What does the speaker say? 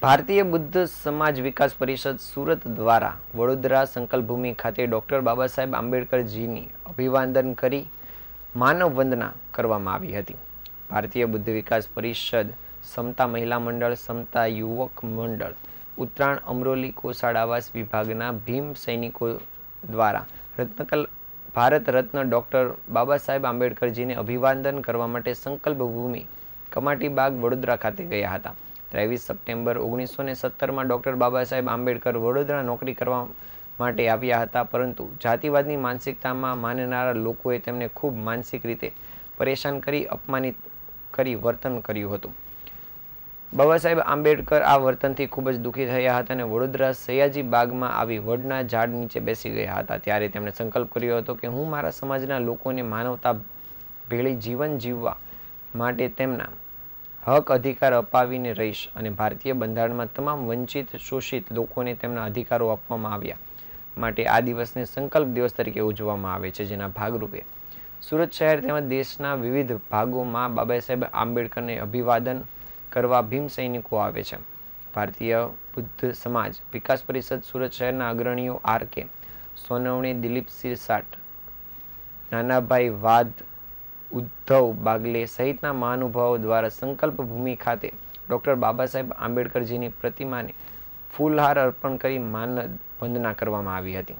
ભારતીય બુદ્ધ સમાજ વિકાસ પરિષદ સુરત દ્વારા વડોદરા સંકલ્પભૂમિ ખાતે ડૉક્ટર બાબા સાહેબ આંબેડકરજીની અભિવાદન કરી માનવ વંદના કરવામાં આવી હતી. ભારતીય બુદ્ધ વિકાસ પરિષદ સમતા મહિલા મંડળ, સમતા યુવક મંડળ, ઉત્તરાયણ અમરોલી કોસાડ આવાસ વિભાગના ભીમ સૈનિકો દ્વારા રત્નકલ, ભારત રત્ન ડૉક્ટર બાબા સાહેબ આંબેડકરજીને અભિવાદન કરવા માટે સંકલ્પ ભૂમિ કમાટી વડોદરા ખાતે ગયા હતા. ત્રેવીસ સપ્ટેમ્બર ઓગણીસો ને સત્તરમાં ડૉક્ટર બાબા સાહેબ આંબેડકર વડોદરા નોકરી કરવા માટે આવ્યા હતા, પરંતુ જાતિવાદની માનસિકતામાં માનનારા લોકોએ તેમને ખૂબ માનસિક રીતે પરેશાન કરી, અપમાનિત કરી, વર્તન કર્યું હતું. બાબા સાહેબ આંબેડકર આ વર્તનથી ખૂબ જ દુઃખી થયા હતા અને વડોદરા સયાજી બાગમાં આવી વડના ઝાડ નીચે બેસી ગયા હતા. ત્યારે તેમણે સંકલ્પ કર્યો હતો કે હું મારા સમાજના લોકોને માનવતા ભેળી જીવન જીવવા માટે તેમના હક અધિકાર અપાવીને રહીશ અને ભારતીય બંધારણમાં તમામ વંચિત, શોષિત લોકોને તેમના અધિકારો આપવામાં આવ્યા માટે આ દિવસને સંકલ્પ દિવસ તરીકે ઉજવવામાં આવે છે, જેના ભાગરૂપે સુરત શહેર તેમજ દેશના વિવિધ ભાગોમાં બાબા સાહેબ આંબેડકરને અભિવાદન કરવા ભીમ સૈનિકો આવે છે. ભારતીય બુદ્ધ સમાજ વિકાસ પરિષદ સુરત શહેરના અગ્રણીઓ આર કે સોનવણી, દિલીપ સિરસાટ નાનાભાઈ વાદ ઉદ્ધવ બાગલે સહિતના મહાનુભાવો દ્વારા સંકલ્પ ભૂમિ ખાતે ડૉક્ટર બાબા સાહેબ આંબેડકરજીની પ્રતિમાને ફૂલહાર અર્પણ કરી માન વંદના કરવામાં આવી હતી.